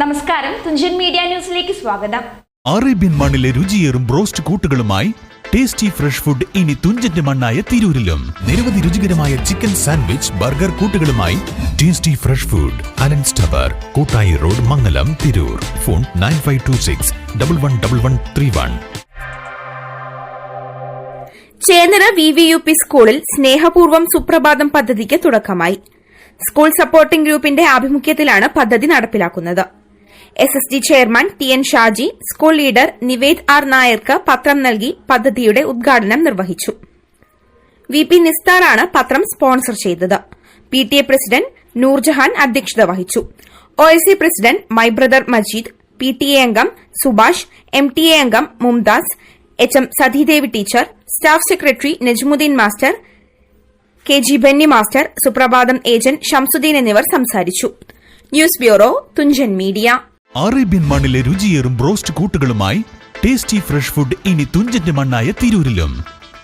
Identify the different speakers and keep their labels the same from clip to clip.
Speaker 1: നമസ്കാരം. തുഞ്ചൻ മീഡിയ ന്യൂസിലേക്ക് സ്വാഗതം.
Speaker 2: അറേബ്യൻ മണ്ണിലെ രുചിയേറും ബ്രോസ്റ്റ് കൂട്ടുകളുമായി ടേസ്റ്റി ഫ്രഷ് ഫുഡ് ഇനി തുഞ്ചന്റെ മണ്ണായ തിരൂരിലും. നിരവധി രുചികരമായ chicken sandwich burger കൂട്ടുകളുമായി tasty fresh food. Alan tower Koottayi road Mangalam Tirur. Phone nine five two six double one double one three one.
Speaker 3: Chennara V V U P സ്കൂളിൽ സ്നേഹപൂർവം സുപ്രഭാതം പദ്ധതിക്ക് തുടക്കമായി. സ്കൂൾ സപ്പോർട്ടിംഗ് ഗ്രൂപ്പിന്റെ ആഭിമുഖ്യത്തിലാണ് പദ്ധതി നടപ്പിലാക്കുന്നത്. S S D chairman T N Shaji school leader Nived R നായർക്ക് പത്രം നൽകി പദ്ധതിയുടെ ഉദ്ഘാടനം നിർവഹിച്ചു. വി പി നിസ്താറാണ് പത്രം സ്പോൺസർ ചെയ്തത്. P T A president Noorjahan അധ്യക്ഷത വഹിച്ചു. O S C president my brother Majeed P T A അംഗം സുഭാഷ് എം ടി എ അംഗം Mumtaz H M Sathidevi teacher staff secretary Najmuddin master K G Benny master Suprabhaatham agent Shamsuddin എന്നിവർ സംസാരിച്ചു. News bureau Thunchan media.
Speaker 2: Arabian മണ്ണിലെ രുചിയേറും broast കൂട്ടുകളുമായി tasty fresh food ഇനി തുഞ്ചന്റെ മണ്ണായ തിരൂരിലും.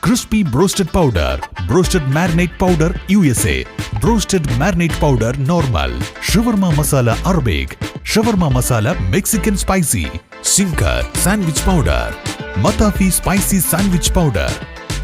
Speaker 2: Crispy broasted powder broasted marinate powder U S A broasted marinate powder normal shawarma masala Arabic shawarma masala Mexican spicy zinger sandwich powder മത്താഫി spicy sandwich powder.